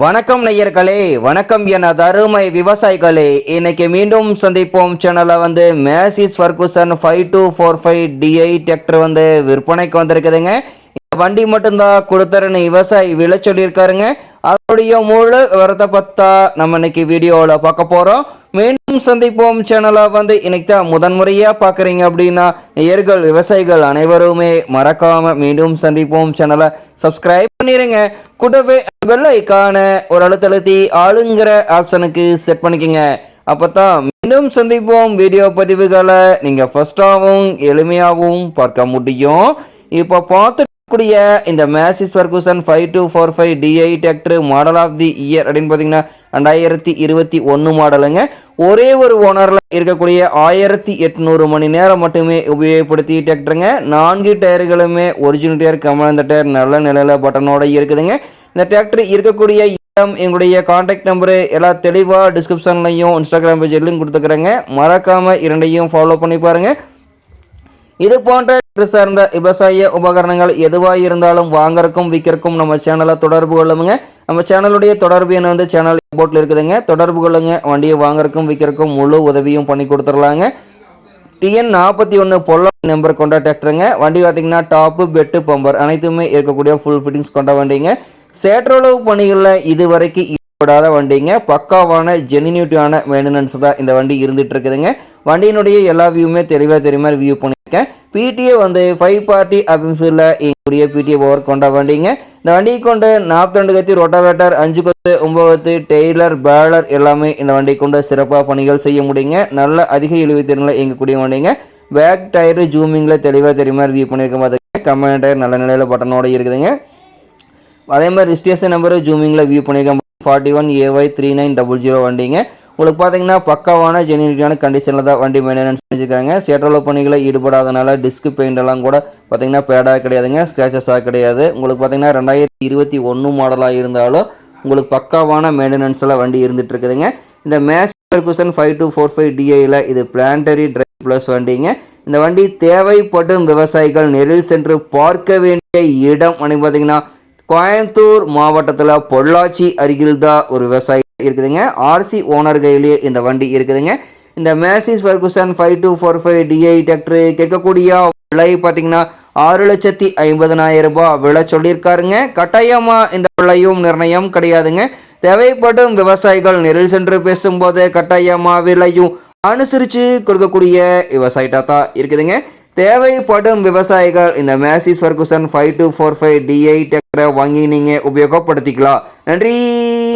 வணக்கம் நேயர்களே வணக்கம் என அருமை விவசாயிகளே. இன்னைக்கு மீண்டும் சந்திப்போம். சேனலை வந்து Massey Ferguson five two four five DI tractor வந்து விற்பனைக்கு வந்திருக்குதுங்க. இந்த வண்டி மட்டும்தான் கொடுத்துருன்னு விவசாயி விலை சொல்லியிருக்காருங்க. அதனுடைய முழு விவரத்தை பத்தா நம்ம இன்னைக்கு வீடியோவில் பார்க்க போகிறோம் மீண்டும் சந்திப்போம் சேனலை வந்து இன்னைக்கு தான் முதன்முறையாக பார்க்குறீங்க அப்படின்னா நேயர்கள் விவசாயிகள் அனைவருமே மறக்காமல் மீண்டும் சந்திப்போம் சேனலை சப்ஸ்கிரைப் பண்ணிடுங்க கூடவே வெள்ளைக்கான ஐக்கான ஒரு அழுத்தழுத்தி ஆளுங்கிற ஆப்ஷனுக்கு செட் பண்ணிக்கோங்க. அப்போ தான் மீண்டும் சந்திப்போம் வீடியோ பதிவுகளை. நீங்கள் ஃபஸ்ட்டாகவும் எளிமையாகவும் பார்க்க முடியும். இப்போ பார்த்து கூடிய இந்த Massey Ferguson five two four five DI tractor model of the year அப்படின்னு பார்த்தீங்கன்னா ரெண்டாயிரத்தி இருபத்தி ஒன்று மாடலுங்க ஒரே ஒரு ஓனரில் இருக்கக்கூடிய ஆயிரத்தி எட்நூறு மணி நேரம் மட்டுமே உபயோகப்படுத்தி டிராக்டருங்க நான்கு டயர்களுமே ஒரிஜினல் டயர் கமலந்த டயர் நல்ல நிலையில் பட்டனோட இருக்குதுங்க. இந்த டிராக்டர் இருக்கக்கூடிய இடம் எங்களுடைய காண்டாக்ட் நம்பரு எல்லாம் தெளிவாக டிஸ்கிரிப்ஷன்லையும் இன்ஸ்டாகிராம் பேஜ்லையும் கொடுத்துக்கிறேங்க. மறக்காமல் இரண்டையும் ஃபாலோ பண்ணி பாருங்கள் இது போன்ற tractor சார்ந்த விவசாய உபகரணங்கள் எதுவாக இருந்தாலும் வாங்கறக்கும் விற்கிறக்கும் நம்ம சேனலை தொடர்பு கொள்ளுங்க நம்ம சேனலுடைய தொடர்பு என்ன வந்து சேனல் போட்டில் இருக்குதுங்க. தொடர்பு கொள்ளுங்க. வண்டியை வாங்கறக்கும் விற்கிறக்கும் முழு உதவியும் பண்ணி கொடுத்துடலாங்க. டிஎன் நாற்பத்தி ஒன்று பொல்ல நம்பர் கொண்ட டிராக்டருங்க வண்டி பார்த்தீங்கன்னா டாப்பு பெட்டு பம்பர் அனைத்துமே இருக்கக்கூடிய ஃபுல் ஃபிட்டிங்ஸ் கொண்ட வண்டிங்க. சேற்றளவு பணிகளில் இதுவரைக்கும் ஈடுபடாத வண்டிங்க. பக்காவான ஜெனினியூட்டியான மெயின்டெனன்ஸ் தான் இந்த வண்டி இருந்துகிட்டு இருக்குதுங்க. வண்டியினுடைய எல்லா வியூவுமே தெளிவாக தெரியுமா வியூ பண்ணியிருக்கேன். பிடிஏ வந்து ஃபைவ் பார்ட்டி அப்படின்னு எங்களுடைய பிடிஏ பவர் கொண்ட வண்டிங்க. இந்த வண்டியை கொண்டு நாற்பத்தி ரெண்டு கத்தி ரொட்டாவேட்டர் அஞ்சு கொத்து ஒம்பது டெய்லர் பேலர் எல்லாமே இந்த வண்டியை கொண்டு சிறப்பாக பணிகள் செய்ய முடியுங்க. நல்ல அதிக இழிவு இயங்கக்கூடிய வண்டிங்க. பேக் டயரு ஜூமிங்கில் தெளிவாக தெரியுமா? வியூ பண்ணியிருக்க பார்த்துங்க கம்பெனி டயர் நல்ல நிலையில் பட்டனோட இருக்குதுங்க. அதே மாதிரி ரிஜிஸ்ட்ரேஷன் நம்பர் ஜூமிங்கில் வியூ பண்ணியிருக்கேன் forty one AY three nine double zero வண்டிங்க. உங்களுக்கு பார்த்தீங்கன்னா பக்காவான ஜெனியூட்டியான கண்டிஷனில் தான் வண்டி மெயின்டெனன்ஸ் பண்ணியிருக்காங்க சேற்றளவு பணிகளை ஈடுபடாதனால டிஸ்க் பெயிண்ட் எல்லாம் கூட பார்த்தீங்கன்னா பேடாக கிடையாதுங்க ஸ்க்ராச்சஸாக கிடையாது. உங்களுக்கு பார்த்தீங்கன்னா ரெண்டாயிரத்தி இருபத்தி ஒன்று மாடலாக இருந்தாலும் உங்களுக்கு பக்காவான மெயின்டெனன்ஸில் வண்டி இருந்துட்டு இருக்குதுங்க. இந்த Massey Ferguson five two four five டிஐயில் இது பிளான்டரி டிரைவ் ப்ளஸ் வண்டிங்க. இந்த வண்டி தேவைப்படும் விவசாயிகள் நெரில் சென்று பார்க்க வேண்டிய இடம் அப்படின்னு பார்த்தீங்கன்னா கோயம்புத்தூர் மாவட்டத்தில் பொள்ளாச்சி அருகில் தான் ஒரு விவசாயி இருக்குதுங்க. ஆர்சி ஓனர் கையிலேயே இந்த வண்டி இருக்குதுங்க. இந்த Massey Ferguson five two four five DI tractor கேட்கக்கூடிய விலை பார்த்தீங்கன்னா ஆறு லட்சத்தி ஐம்பதனாயிரம் ரூபாய் விலை சொல்லியிருக்காருங்க. கட்டாயமாக இந்த விலையும் நிர்ணயம் கிடையாதுங்க. தேவைப்படும் விவசாயிகள் நெரில் சென்று பேசும்போது கட்டாயமாக விலையும் அனுசரித்து கொடுக்கக்கூடிய விவசாயிட்டா தான் இருக்குதுங்க. தேவைப்படும் விவசாயிகள் இந்த Massey Ferguson five two four five DI டிராக்டரை வாங்கி நீங்கள் உபயோகப்படுத்திக்கலாம். நன்றி.